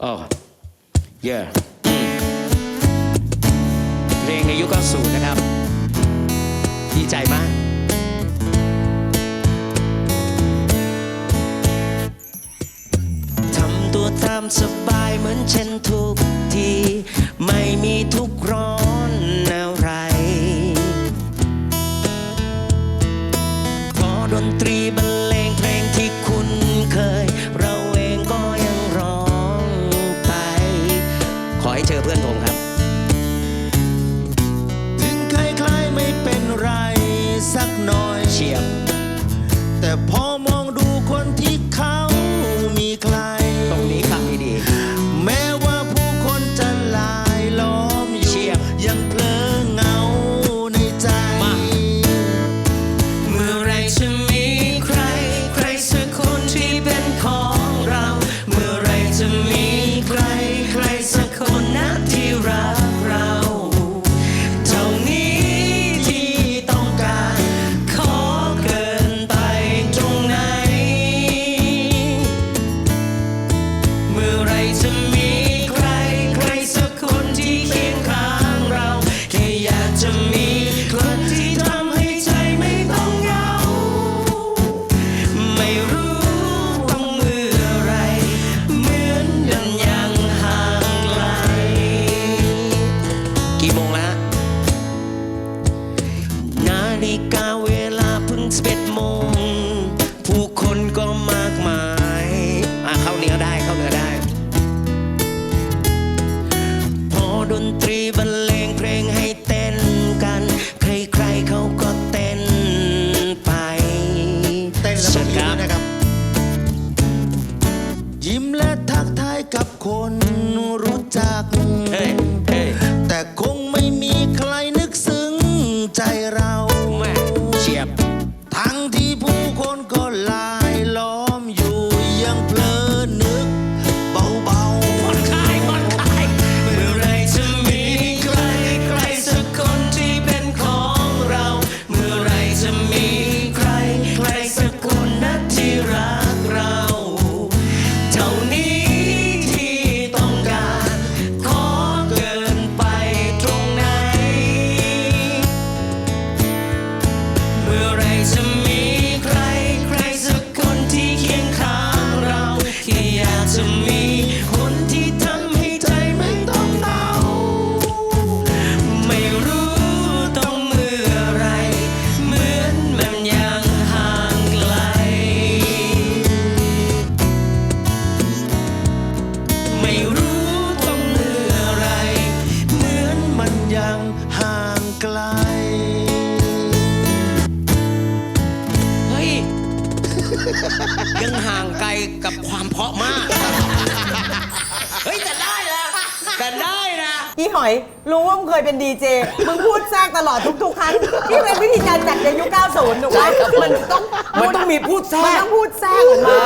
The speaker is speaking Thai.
โอ้เย่เพลงในยุค90นะครับ ดีใจมาก ทำตัวตามสบายเหมือนเช่นทุกที ไม่มีทุกร้อนอะไร พอดนตรีบรร เจอเพื่อนผมครับ ฬิกาเวลาเพิ่งสิบเอ็ดโมง ผู้คนก็มากมายอะเข้าเนื้อได้เข้าเนื้อได้ พอดนตรีบรรเลงเพลงให้เต้นกัน ใครๆเขาก็เต้นไปเต้นแล้วเชิก็ญยิ้ครับมนะครับ ยิ้มและทักทายกับคนรู้จัก เฮ้ย เท่ ยังห่างไกลกับความเพราะมาก เฮ้ยแต่ได้นะแต่ได้นะ อีหอย รู้ว่ามึงเคยเป็นดีเจ มึงพูดแทรกตลอดทุกๆครั้งนี่เป็นวิธีการจัดในยุค 90 ถูกไหมมันต้องมันต้องมีพูดแทรก มันต้องพูดแทรกออกมา